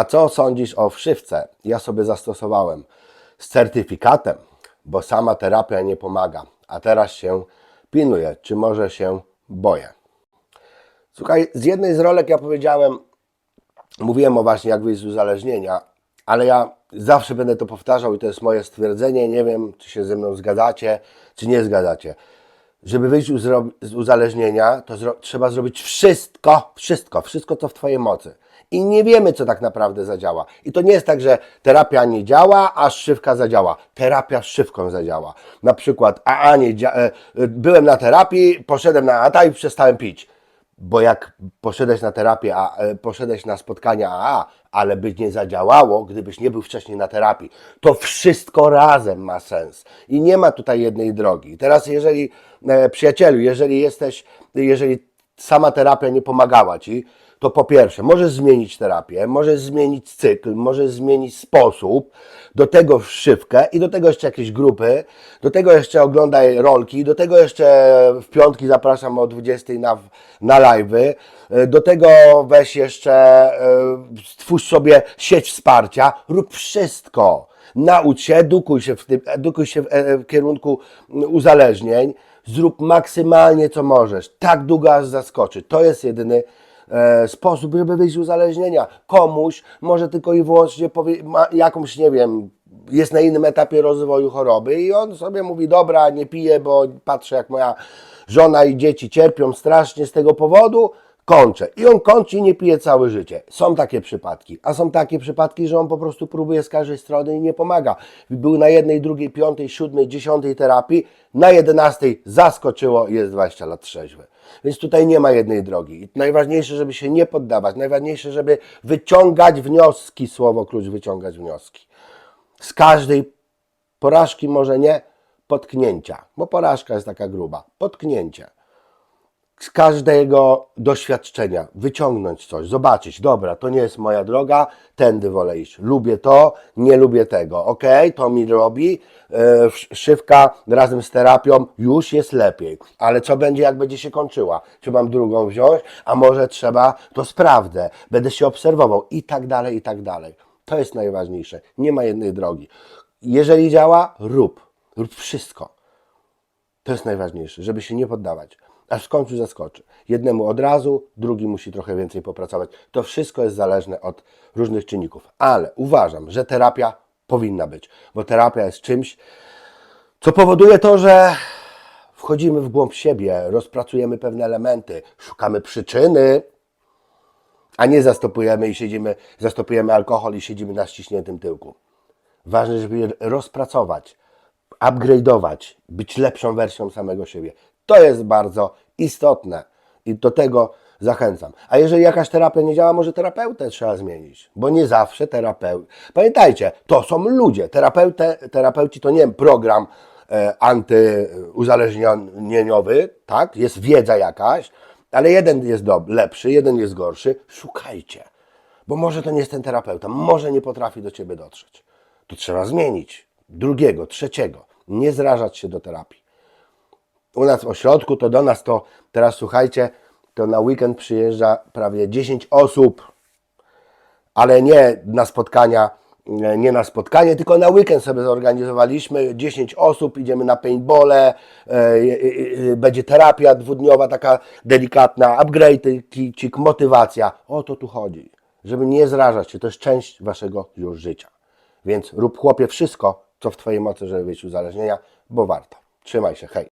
A co sądzisz o wszywce? Ja sobie zastosowałem z certyfikatem, bo sama terapia nie pomaga. A teraz się pilnuję, czy może się boję. Słuchaj, z jednej z rolek ja powiedziałem, mówiłem o właśnie jak wyjść z uzależnienia, ale ja zawsze będę to powtarzał i to jest moje stwierdzenie, nie wiem czy się ze mną zgadzacie, czy nie zgadzacie. Żeby wyjść z uzależnienia, to zro- trzeba zrobić wszystko, wszystko, wszystko co w Twojej mocy. I nie wiemy, co tak naprawdę zadziała. I to nie jest tak, że terapia nie działa, a szywka zadziała. Terapia z szywką zadziała. Na przykład, a, a nie, e, e, byłem na terapii, poszedłem na ATA i przestałem pić bo jak poszedłeś na terapię, a e, poszedłeś na spotkania AA, ale by nie zadziałało, gdybyś nie był wcześniej na terapii, to wszystko razem ma sens. I nie ma tutaj jednej drogi. Teraz, jeżeli, przyjacielu, jeżeli jesteś, jeżeli sama terapia nie pomagała ci, to po pierwsze, możesz zmienić terapię, możesz zmienić cykl, możesz zmienić sposób, do tego wszywkę i do tego jeszcze jakieś grupy, do tego jeszcze oglądaj rolki, do tego jeszcze w piątki zapraszam o 20 na, na live'y, e, do tego weź jeszcze, e, stwórz sobie sieć wsparcia, rób wszystko. Naucz się, edukuj się w, tym, edukuj się w, e, w kierunku uzależnień, zrób maksymalnie co możesz, tak długo aż zaskoczy. To jest jedyny e, sposób, żeby wyjść z uzależnienia. Komuś może tylko i wyłącznie powie, ma jakąś, nie wiem, jest na innym etapie rozwoju choroby i on sobie mówi, dobra, nie piję, bo patrzę jak moja żona i dzieci cierpią strasznie z tego powodu, kończę. I on kończy i nie pije całe życie. Są takie przypadki. A są takie przypadki, że on po prostu próbuje z każdej strony i nie pomaga. Był na jednej, drugiej, piątej, siódmej, dziesiątej terapii, na jedenastej zaskoczyło jest 20 lat trzeźwy. Więc tutaj nie ma jednej drogi. I najważniejsze, żeby się nie poddawać. Najważniejsze, żeby wyciągać wnioski. Słowo klucz, wyciągać wnioski. Z każdej porażki może nie potknięcia, bo porażka jest taka gruba. Potknięcie z każdego doświadczenia wyciągnąć coś, zobaczyć, dobra, to nie jest moja droga, tędy wolę iść. Lubię to, nie lubię tego. Ok, to mi robi. Yy, szywka razem z terapią już jest lepiej. Ale co będzie, jak będzie się kończyła? Czy mam drugą wziąć? A może trzeba, to sprawdzę, będę się obserwował i tak dalej, i tak dalej. To jest najważniejsze. Nie ma jednej drogi. Jeżeli działa, rób. Rób wszystko. To jest najważniejsze, żeby się nie poddawać. Aż w końcu zaskoczy. Jednemu od razu, drugi musi trochę więcej popracować. To wszystko jest zależne od różnych czynników. Ale uważam, że terapia powinna być, bo terapia jest czymś, co powoduje to, że wchodzimy w głąb siebie, rozpracujemy pewne elementy, szukamy przyczyny, a nie zastopujemy i siedzimy, zastopujemy alkohol i siedzimy na ściśniętym tyłku. Ważne, żeby rozpracować, upgrade'ować, być lepszą wersją samego siebie. To jest bardzo istotne i do tego zachęcam. A jeżeli jakaś terapia nie działa, może terapeutę trzeba zmienić, bo nie zawsze terapeut. Pamiętajcie, to są ludzie. Terapeutę, terapeuci to nie program e, antyuzależnieniowy, tak? Jest wiedza jakaś, ale jeden jest dob- lepszy, jeden jest gorszy. Szukajcie, bo może to nie jest ten terapeuta, może nie potrafi do ciebie dotrzeć. To trzeba zmienić. Drugiego, trzeciego. Nie zrażać się do terapii u nas w ośrodku, to do nas to teraz słuchajcie, to na weekend przyjeżdża prawie 10 osób, ale nie na spotkania, nie na spotkanie, tylko na weekend sobie zorganizowaliśmy 10 osób, idziemy na paintbole, e, e, e, będzie terapia dwudniowa, taka delikatna, upgrade, kicik, motywacja. O to tu chodzi, żeby nie zrażać się, to jest część waszego już życia. Więc rób chłopie wszystko, co w twojej mocy, żeby wyjść uzależnienia, bo warto. Trzymaj się, hej.